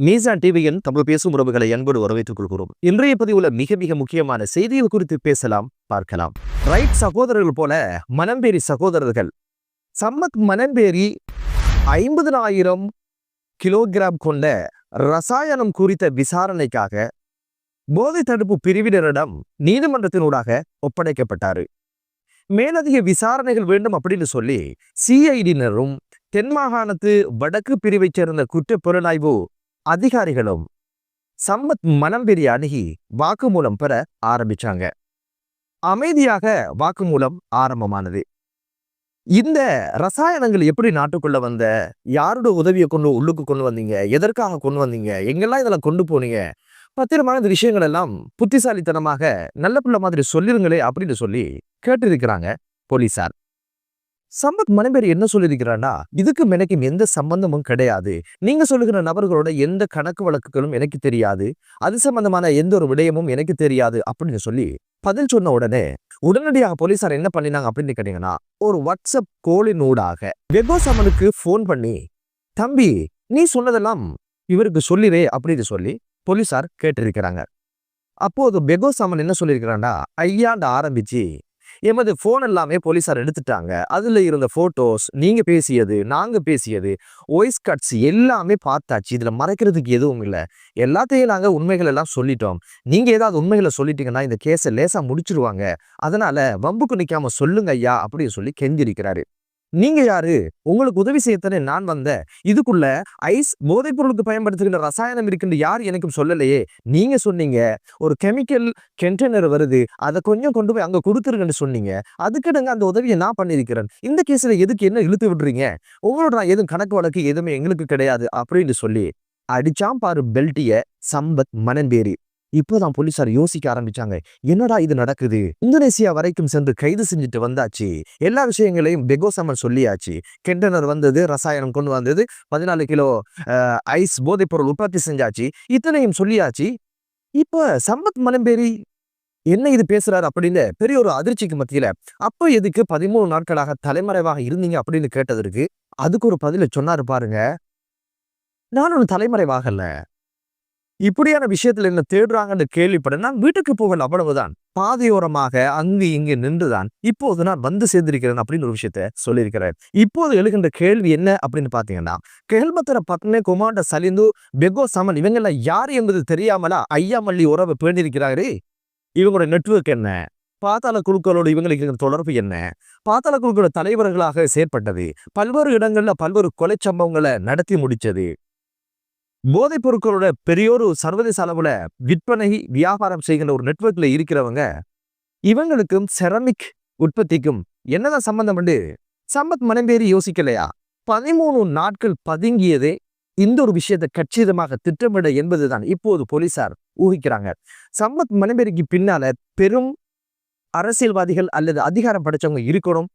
மீசான் டிவியின் தமிழ் பேசும் உறவுகளை அன்போடு வரவேற்றுக் கொள்கிறோம். இன்றைய பதிவுல மிக மிக முக்கியமான செய்திகள் குறித்து பேசலாம் பார்க்கலாம். ரைட் சகோதரர்கள் போல மனம்பேரி சகோதரர்கள். சம்மத் மனம்பேரி ஐம்பதனாயிரம் கிலோகிராம் கொண்ட ரசாயனம் குறித்த விசாரணைக்காக போதை தடுப்பு பிரிவினரிடம் நீதிமன்றத்தினூடாக ஒப்படைக்கப்பட்டாரு. மேலதிக விசாரணைகள் வேண்டும் அப்படின்னு சொல்லி சிஐடியினரும் தென் மாகாணத்து வடக்கு பிரிவைச் சேர்ந்த குற்றப் புலனாய்வு அதிகாரிகளும் சம்மத் மனம்பெரிய அணுகி வாக்குமூலம் பெற ஆரம்பிச்சாங்க. அமைதியாக வாக்குமூலம் ஆரம்பமானது. இந்த ரசாயனங்கள் எப்படி நாட்டுக்குள்ள வந்த? யாரோட உதவியை கொண்டு உள்ளுக்கு கொண்டு வந்தீங்க? எதற்காக கொண்டு வந்தீங்க? எங்கெல்லாம் இதெல்லாம் கொண்டு போனீங்க? பத்திரமான இந்த விஷயங்கள் எல்லாம் புத்திசாலித்தனமாக நல்ல பிள்ளை மாதிரி சொல்லிருங்களே அப்படின்னு சொல்லி கேட்டிருக்கிறாங்க போலீசார். சம்பத் மனைபேர் என்ன சொல்லியிருக்கிறான்னா இதுக்கு எனக்கும் எந்த சம்பந்தமும் கிடையாது. நீங்க சொல்லுகிற நபர்களோட எந்த கணக்கு வழக்குகளும் எனக்கு தெரியாது. அது சம்பந்தமான எந்த ஒரு விடயமும் எனக்கு தெரியாது. அப்படின்னு சொல்லி பதில் சொன்ன உடனே உடனடியாக போலீசார் என்ன பண்ணினாங்க அப்படின்னு கேட்டீங்கன்னா ஒரு வாட்ஸ்அப் கோலின் ஊடாக வெகோசமனுக்கு ஃபோன் பண்ணி தம்பி நீ சொன்னதெல்லாம் இவருக்கு சொல்லிரே அப்படின்னு சொல்லி போலீசார் கேட்டிருக்கிறாங்க. அப்போது பெகோசாமன் என்ன சொல்லியிருக்கிறான்டா ஐயாண்ட ஆரம்பிச்சு எமது ஃபோன் எல்லாமே போலீசார் எடுத்துட்டாங்க. அதில் இருந்த ஃபோட்டோஸ் நீங்க பேசியது நாங்கள் பேசியது வாய்ஸ் கட்ஸ் எல்லாமே பார்த்தாச்சு. இதில் மறைக்கிறதுக்கு எதுவும் இல்லை. எல்லாத்தையும் நாங்கள் உண்மைகள் எல்லாம் சொல்லிட்டோம். நீங்கள் ஏதாவது உண்மைகளை சொல்லிட்டீங்கன்னா இந்த கேஸை லேசா முடிச்சிருவாங்க. அதனால வம்புக்கு நிற்காமல் சொல்லுங்க ஐயா அப்படின்னு சொல்லி கெஞ்சிருக்கிறாரு. நீங்க யாரு? உங்களுக்கு உதவி செய்யத்தானே நான் வந்தேன். இதுக்குள்ள ஐஸ் போதைப் பொருளுக்கு பயன்படுத்துகின்ற ரசாயனம் இருக்குன்னு யார் எனக்கும் சொல்லலையே. நீங்க சொன்னீங்க ஒரு கெமிக்கல் கண்டெய்னர் வருது அதை கொஞ்சம் கொண்டு போய் அங்க கொடுத்துருங்கன்னு சொன்னீங்க. அதுக்கிடங்க அந்த உதவியை நான் பண்ணியிருக்கிறேன்? இந்த கேஸ்ல எதுக்கு என்ன இழுத்து விடுறீங்க? உங்களோட நான் எதுவும் கணக்கு வழக்கு எதுவுமே எங்களுக்கு கிடையாது அப்படின்னு சொல்லி அடிச்சாம் பாரு பெல்ட்டிய சம்பத் மனன்பேரி இப்போதான் போலீசார் யோசிக்க ஆரம்பிச்சாங்க. என்னடா இது நடக்குது? இந்தோனேசியா வரைக்கும் சென்று கைது செஞ்சுட்டு வந்தாச்சு. எல்லா விஷயங்களையும் பெகோசமன் சொல்லியாச்சு. கெண்டனர் வந்தது ரசாயனம் கொண்டு வந்தது பதினாலு கிலோ ஐஸ் போதைப் பொருள் உற்பத்தி செஞ்சாச்சு. இத்தனையும் சொல்லியாச்சு. இப்போ சம்பத் மலம்பேரி என்ன இது பேசுறாரு அப்படின்னு பெரிய ஒரு அதிர்ச்சிக்கு மத்தியில அப்போ எதுக்கு பதிமூணு நாட்களாக தலைமறைவாக இருந்தீங்க? அப்படின்னு கேட்டதற்கு அதுக்கு ஒரு பதில சொன்னாரு பாருங்க. நான் ஒன்று தலைமறைவாகல இப்படியான விஷயத்துல என்ன தேடுறாங்கன்னு கேள்விப்பட நான் வீட்டுக்கு போகல அவ்வளவுதான். பாதையோரமாக அங்கு இங்கு நின்றுதான். இப்போது நான் வந்து சேர்ந்திருக்கிறேன் அப்படின்னு ஒரு விஷயத்த சொல்லியிருக்கிறேன் இப்போது எழுகின்ற கேள்வி என்ன அப்படின்னு பாத்தீங்கன்னா கேள்வத்தர பத்னே குமாண்ட சலிந்து பெகோ சமன் இவங்கெல்லாம் யார் என்பது தெரியாமலா ஐயாமல்லி உறவை பேணிருக்கிறாரே இவங்களோட நெட்வொர்க் என்ன? பாத்தாள குழுக்களோடு இவங்களுக்கு இருக்கிற தொடர்பு என்ன? பாத்தாள குழுக்களோட தலைவர்களாக செயற்பட்டது. பல்வேறு இடங்கள்ல பல்வேறு கொலை சம்பவங்களை நடத்தி முடிச்சது போதைப் பொருட்களோட பெரியோரு சர்வதேச அளவுல விற்பனை வியாபாரம் செய்கின்ற ஒரு நெட்வொர்க்ல இருக்கிறவங்க இவங்களுக்கும் செரமிக் உற்பத்திக்கும் என்னதான் சம்பந்தம் உண்டு? சம்பத் மனம்பேறி யோசிக்கலையா? பதிமூணு நாட்கள் பதுங்கியதே இந்த ஒரு விஷயத்தை கச்சிதமாக திட்டமிட என்பதுதான் இப்போது போலீசார் ஊகிக்கிறாங்க. சம்பத் மனம்பேரிக்கு பின்னால பெரும் அரசியல்வாதிகள் அல்லது அதிகாரம் படைச்சவங்க இருக்கணும்.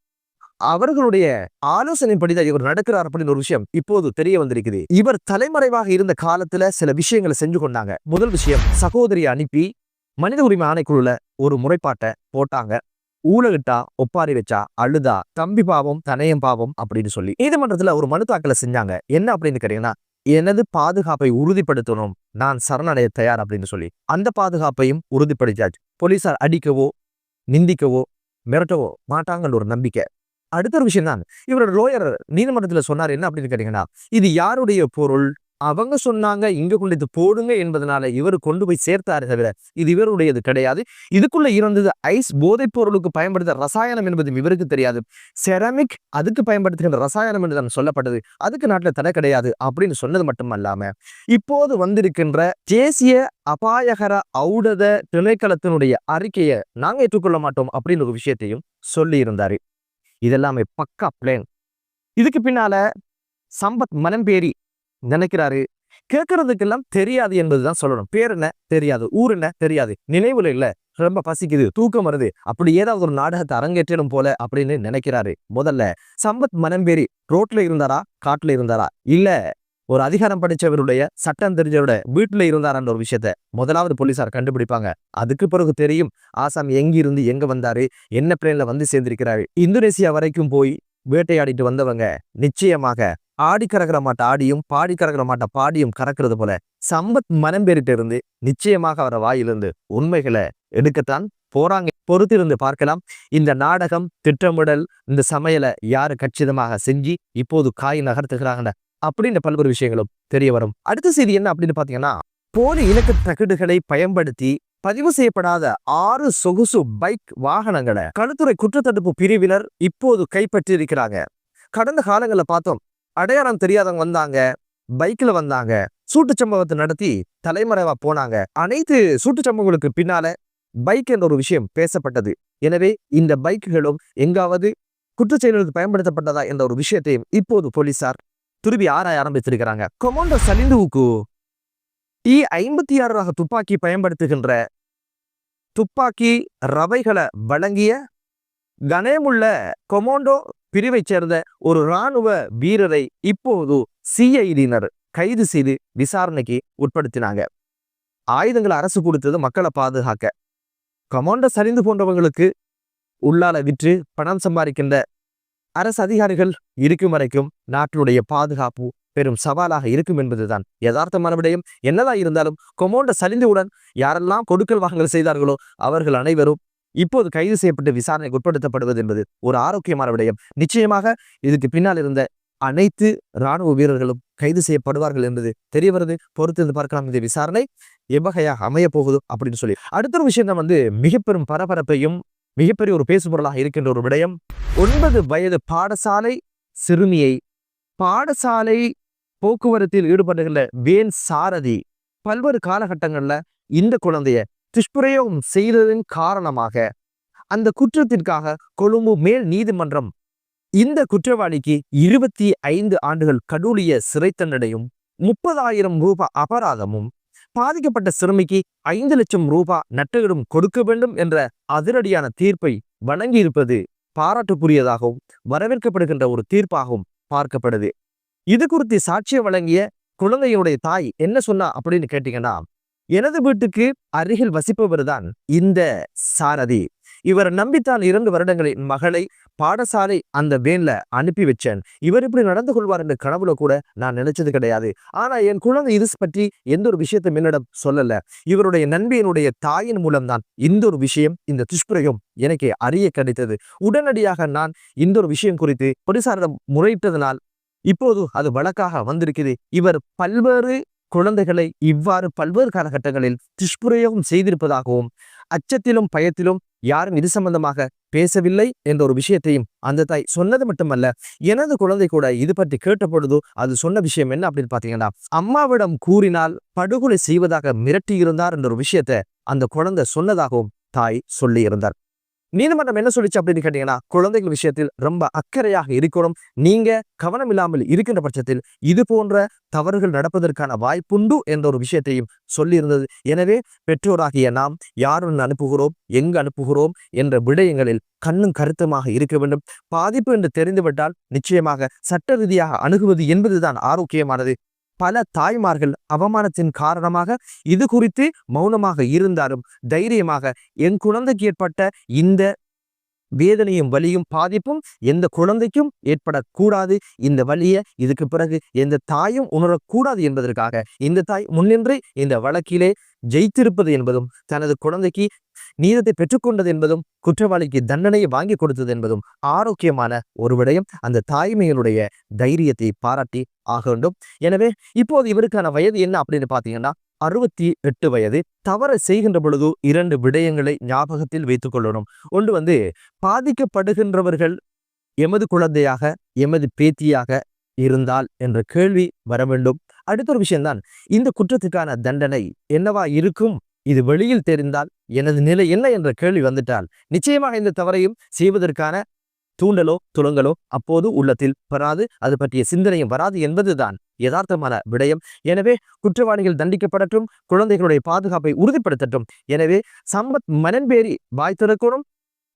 அவர்களுடைய ஆலோசனைப்படிதான் இவர் நடக்கிறார் அப்படின்னு ஒரு விஷயம் இப்போது தெரிய வந்திருக்குது. இவர் தலைமறைவாக இருந்த காலத்துல சில விஷயங்களை செஞ்சு கொண்டாங்க. முதல் விஷயம் சகோதரியை அனுப்பி மனித உரிமை ஆணைக்குழுல ஒரு முறைப்பாட்டை போட்டாங்க. ஊழகிட்டா ஒப்பாரி வச்சா அழுதா தம்பி பாவம் தனையம் பாவம் அப்படின்னு சொல்லி. நீதிமன்றத்துல ஒரு மனு தாக்கலை செஞ்சாங்க. என்ன அப்படின்னு கேட்டீங்கன்னா எனது பாதுகாப்பை உறுதிப்படுத்தணும். நான் சரணடைய தயார் அப்படின்னு சொல்லி. அந்த பாதுகாப்பையும் உறுதிப்படுத்தாச்சு போலீசார் அடிக்கவோ நிந்திக்கவோ மிரட்டவோ மாட்டாங்கன்னு ஒரு நம்பிக்கை. அடுத்த ஒரு விஷயம் தான் இவரோட லோயர் நீதிமன்றத்தில் சொன்னார் என்ன அப்படின்னு கேட்டீங்கன்னா இது யாருடைய பொருள்? அவங்க சொன்னாங்க இங்க கொண்டு இது போடுங்க என்பதனால இவர் கொண்டு போய் சேர்த்தாரு தவிர இது இவருடையது கிடையாது. இதுக்குள்ள இருந்தது ஐஸ் போதைப் பொருளுக்கு பயன்படுத்த ரசாயனம் என்பது இவருக்கு தெரியாது. செராமிக் அதுக்கு பயன்படுத்துகின்ற ரசாயனம் என்று தான் சொல்லப்பட்டது. அதுக்கு நாட்டில் தடை கிடையாது அப்படின்னு சொன்னது மட்டுமல்லாம இப்போது வந்திருக்கின்ற தேசிய அபாயகர ஔடத திணைக்களத்தினுடைய அறிக்கையை நாங்க ஏற்றுக்கொள்ள மாட்டோம் அப்படின்னு ஒரு விஷயத்தையும் சொல்லி இருந்தாரு. இதெல்லாமே பக்கா பிளேன் இதுக்கு பின்னால சம்பத் மனம்பேரி நினைக்கிறாரு. கேட்கறதுக்கெல்லாம் தெரியாது என்பதுதான் சொல்லணும். பேர் என்ன? தெரியாது. ஊர் என்ன? தெரியாது. நினைவுல இல்ல. ரொம்ப பசிக்குது. தூக்கம் வருது. அப்படி ஏதாவது ஒரு நாடகத்தை அரங்கேற்றிடும் போல அப்படின்னு நினைக்கிறாரு. முதல்ல சம்பத் மனம்பேரி ரோட்ல இருந்தாரா? காட்டுல இருந்தாரா? இல்ல ஒரு அதிகாரம் படிச்சவருடைய சட்டம் தெரிஞ்சவரோட வீட்டுல இருந்தாரான்ற ஒரு விஷயத்த முதலாவது போலீசார் கண்டுபிடிப்பாங்க. அதுக்கு பிறகு தெரியும் ஆசாம் எங்கிருந்து எங்க வந்தாரு என்ன பிளேன்ல வந்து சேர்ந்திருக்கிறாரு. இந்தோனேசியா வரைக்கும் போய் வேட்டையாடிட்டு வந்தவங்க நிச்சயமாக ஆடி கறக்கிற மாட்ட ஆடியும் பாடி கறக்கிற மாட்ட பாடியும் கறக்கிறது போல சம்பத் மனம் பெறிட்டு இருந்து நிச்சயமாக அவர வாயிலிருந்து உண்மைகளை எடுக்கத்தான் போறாங்க. பொறுத்திருந்து பார்க்கலாம். இந்த நாடகம் திட்டமிடல் இந்த சமையலை யாரு கச்சிதமாக செஞ்சு இப்போது காய் நகர்த்துகிறாங்கன்னு அப்படின்ற பல்வேறு விஷயங்களும் தெரிய வரும். அடுத்த செய்தி என்ன அப்படின்னு பாத்தீங்கன்னா போலி இலக்கு தகடுகளை பயன்படுத்தி பதிவு செய்யப்படாத ஆறு சொகுசு பைக் வாகனங்களை களுத்துறை குற்றத்தடுப்பு பிரிவினர் இப்போது கைப்பற்றி இருக்கிறாங்க கடந்த காலங்களில் பார்த்தோம் அடையாளம் தெரியாதவங்க வந்தாங்க பைக்ல வந்தாங்க சூட்டு சம்பவத்தை நடத்தி தலைமறைவா போனாங்க. அனைத்து சூட்டு சம்பவங்களுக்கு பின்னால பைக் என்ற ஒரு விஷயம் பேசப்பட்டது. எனவே இந்த பைக்குகளும் எங்காவது குற்றச்செயல்களுக்கு பயன்படுத்தப்பட்டதா என்ற ஒரு விஷயத்தையும் இப்போது போலீசார் திருப்பி ஆராய ஆரம்பித்திருக்கிறாங்க. கொமோண்டோ சலிந்துவுக்கு டி ஐம்பத்தி ஆறு ரக துப்பாக்கி பயன்படுத்துகின்ற துப்பாக்கி ரவைகளை வழங்கிய கனேமுள்ள கொமோண்டோ பிரிவைச் சேர்ந்த ஒரு இராணுவ வீரரை இப்போது சிஐடியினர் கைது செய்து விசாரணைக்கு உட்படுத்தினாங்க. ஆயுதங்களை அரசு கொடுத்தது மக்களை பாதுகாக்க. கமாண்டோ சரிந்து போன்றவங்களுக்கு உள்ளால விற்று பணம் சம்பாதிக்கின்ற அரசு அதிகாரிகள் இருக்கும் வரைக்கும் நாட்டினுடைய பாதுகாப்பு பெரும் சவாலாக இருக்கும் என்பதுதான். யதார்த்தமான விடயம். என்னதான் இருந்தாலும் கொமோண்ட சலிந்தவுடன் யாரெல்லாம் கொடுக்கல் வாங்கல் செய்தார்களோ அவர்கள் அனைவரும் இப்போது கைது செய்யப்பட்டு விசாரணைக்கு உட்படுத்தப்படுவது என்பது ஒரு ஆரோக்கியமான விடயம். நிச்சயமாக இதுக்கு பின்னால் இருந்த அனைத்து இராணுவ வீரர்களும் கைது செய்யப்படுவார்கள் என்பது தெரிய வருது. பொறுத்திருந்து பார்க்கலாம். இந்த விசாரணை எவ்வகையாக அமைய போகுது அப்படின்னு சொல்லி. அடுத்த ஒரு விஷயம் தான் வந்து மிக பெரும் பரபரப்பையும் மிகப்பெரிய ஒரு பேசுபொருளாக இருக்கின்ற ஒரு விடயம். ஒன்பது வயது பாடசாலை சிறுமியை பாடசாலை போக்குவரத்தில் ஈடுபடுகின்ற வேன் சாரதி பல்வேறு காலகட்டங்கள்ல இந்த குழந்தைய துஷ்பிரயோகம் செய்ததன் காரணமாக அந்த குற்றத்திற்காக கொழும்பு மேல் நீதிமன்றம் இந்த குற்றவாளிக்கு இருபத்தி ஐந்து ஆண்டுகள் கடூழிய சிறை தண்டனையும் முப்பதாயிரம் ரூபாய் அபராதமும் பாதிக்கப்பட்ட சிறுமிக்கு ஐந்து லட்சம் ரூபாய் நட்டகிடும் கொடுக்க வேண்டும் என்ற அதிரடியான தீர்ப்பை வழங்கியிருப்பது பாராட்டுக்குரியதாகவும் வரவேற்கப்படுகின்ற ஒரு தீர்ப்பாகவும் பார்க்கப்படுது இது குறித்து சாட்சியம் வழங்கிய குழந்தையுடைய தாய் என்ன சொன்னா அப்படின்னு கேட்டீங்கன்னா எனது வீட்டுக்கு அருகில் வசிப்பவர் தான் இந்த சாரதி. இவர் நம்பித்தான் இரண்டு வருடங்களின் மகளை பாடசாலை அந்த வேன்ல அனுப்பி வச்சேன். இவர் இப்படி நடந்து கொள்வார் என்ற கனவுல கூட நான் நினைச்சது கிடையாது. ஆனா என் குழந்தை இது பற்றி எந்த ஒரு விஷயத்தை என்னிடம் சொல்லல. இவருடைய நண்பியினுடைய தாயின் மூலம்தான் இந்த ஒரு விஷயம் இந்த துஷ்பிரயம் எனக்கு அறிய கிடைத்தது. உடனடியாக நான் இந்த ஒரு விஷயம் குறித்து போலீசாரிடம் முறையிட்டதனால் இப்போது அது வழக்காக வந்திருக்குது இவர் பல்வேறு குழந்தைகளை இவ்வாறு பல்வேறு காலகட்டங்களில் துஷ்பிரயோகம் செய்திருப்பதாகவும் அச்சத்திலும் பயத்திலும் யாரும் இது சம்பந்தமாக பேசவில்லை என்ற ஒரு விஷயத்தையும் அந்த தாய் சொன்னது மட்டுமல்ல. எனது குழந்தை கூட இது பற்றி கேட்டபொழுது அது சொன்ன விஷயம் என்ன அப்படின்னு பாத்தீங்கன்னா அம்மாவிடம் கூறினால் படுகொலை செய்வதாக மிரட்டியிருந்தார் என்ற ஒரு விஷயத்த அந்த குழந்தை சொன்னதாகவும் தாய் சொல்லியிருந்தார். நீதிமன்றம் என்ன சொல்லிச்சு அப்படின்னு கேட்டீங்கன்னா குழந்தைகள் விஷயத்தில் ரொம்ப அக்கறையாக இருக்கணும். நீங்க கவனம் இல்லாமல் இருக்கின்ற பட்சத்தில் இது போன்ற தவறுகள் நடப்பதற்கான வாய்ப்புண்டு என்ற ஒரு விஷயத்தையும் சொல்லியிருந்தது. எனவே பெற்றோராகிய நாம் யாருடன் அனுப்புகிறோம் எங்கு அனுப்புகிறோம் என்ற விடயங்களில் கண்ணும் கருத்துமாக இருக்க வேண்டும். பாதிப்பு என்று தெரிந்துவிட்டால் நிச்சயமாக சட்ட ரீதியாக அணுகுவது என்பதுதான் ஆரோக்கியமானது. பல தாய்மார்கள் அவமானத்தின் காரணமாக இது குறித்து மௌனமாக இருந்தாலும் தைரியமாக என் குழந்தைக்கு ஏற்பட்ட இந்த வேதனையும் வலியும் பாதிப்பும் எந்த குழந்தைக்கும் ஏற்படக்கூடாது. இந்த வலியை இதுக்கு பிறகு எந்த தாயும் உணரக்கூடாது என்பதற்காக இந்த தாய் முன்னின்று இந்த வழக்கிலே ஜெயித்திருப்பது என்பதும் தனது குழந்தைக்கு நீதத்தை பெற்றுக்கொண்டது என்பதும் குற்றவாளிக்கு தண்டனையை வாங்கி கொடுத்தது என்பதும் ஆரோக்கியமான ஒரு விடயம். அந்த தாய்மையினுடைய தைரியத்தை பாராட்டி ஆக வேண்டும். எனவே இப்போது இவருக்கான வயது என்ன அப்படின்னு பார்த்தீங்கன்னா அறுபத்தி எட்டு வயது. தவற செய்கின்ற பொழுது இரண்டு விடயங்களை ஞாபகத்தில் வைத்துக் கொள்ளணும். ஒன்று வந்து பாதிக்கப்படுகின்றவர்கள் எமது குழந்தையாக எமது பேத்தியாக இருந்தால் என்ற கேள்வி வர வேண்டும். அடுத்த ஒரு விஷயம்தான் இந்த குற்றத்துக்கான தண்டனை என்னவா இருக்கும்? இது வெளியில் தெரிந்தால் எனது நிலை என்ன என்ற கேள்வி வந்துட்டால் நிச்சயமாக இந்த தவறையும் செய்வதற்கான தூண்டலோ துளங்கலோ அப்போது உள்ளத்தில் வராது. அது பற்றிய சிந்தனையும் வராது என்பதுதான் யதார்த்தமான விடயம். எனவே குற்றவாளிகள் தண்டிக்கப்படட்டும் குழந்தைகளுடைய பாதுகாப்பை உறுதிப்படுத்தட்டும். எனவே சம்பத் மனன்பேரி வாய் திறக்கணும்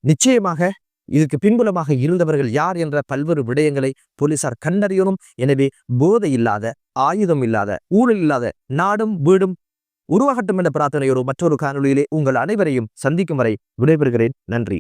நிச்சயமாக இதுக்கு பின்புலமாக இருந்தவர்கள் யார் என்ற பல்வேறு விடயங்களை போலீசார் கண்டறியணும். எனவே போதை இல்லாத ஆயுதம் இல்லாத ஊழல் இல்லாத நாடும் வீடும் உருவாகட்டும் என்ற பிரார்த்தனையோடு மற்றொரு காணொலியிலே உங்கள் அனைவரையும் சந்திக்கும் வரை விடைபெறுகிறேன். நன்றி.